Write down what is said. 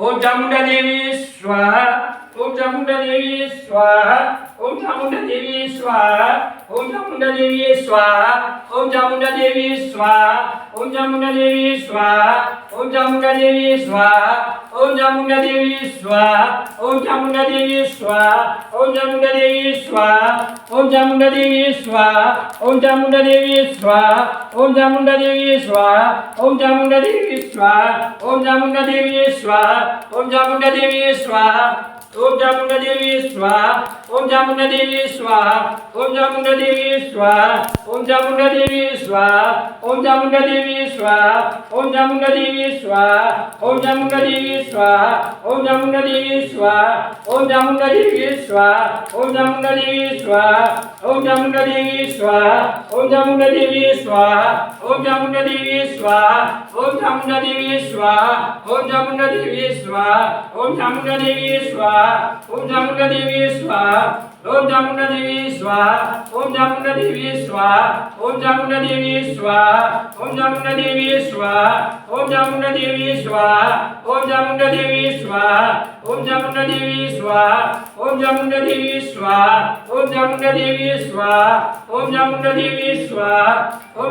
ఓ చాముండదేవి స్వాహ ఓం చాముండదేవి స్వాహ ఓం చాముండదేవి స్వాహ ఓం చాముండదేవి స్వాహ ఓం చాముండదేవి స్వాహ ఓం చాముండదేవి స్వాహ ఓం చాముండదేవి స్వాహ ఓం చాముండదేవి స్వాహ ఓం చాముండదేవి స్వాహ ఓం చాముండదేవి స్వాహ ఓం చాముండదేవి స్వాహ ఓం చాముండదేవి స్వాహ ఓం చాముండదేవి స్వాహ ఓం చాముండదేవి స్వాహ ఓం చాముండదేవి స్వాహ ఓం చాముండదేవి స్వాహ ઓમ ચામુંડા દેવી સ્વાહા. ઓમ ચામુંડા દેવી સ્વાહા. ઓમ ચામુંડા દેવી સ્વાહા. ఓం చాముండదేవి స్వా ఓం చాముండదేవి స్వా ఓం చాముండదేవి స్వా ఓం చాముండదేవి స్వా ఓం చాముండదేవి స్వా ఓం చాముండదేవి స్వా ఓం చాముండదేవి స్వా ఓం చాముండదేవి స్వా ఓం చాముండదేవి స్వా ఓం చాముండదేవి స్వా ఓం చాముండదేవి స్వా ఓం చాముండదేవి స్వా ఓం చాముండదేవి స్వా ఓం చాముండదేవి స్వాహ ఓం చాముండదేవి స్వాహ ఓం చాముండదేవి స్వాహ ఓం చాముండదేవి స్వాహ ఓం చాముండదేవి స్వాహ ఓం చాముండదేవి స్వాహ ఓం చాముండదేవి స్వాహ ఓం చాముండదేవి స్వాహ ఓం చాముండదేవి స్వాహ ఓం చాముండదేవి స్వాహ ఓం చాముండదేవి స్వాహ ఓం చాముండదేవి స్వాహ ఓం చాముండదేవి స్వాహ ఓం చాముండదేవి స్వాహ ఓం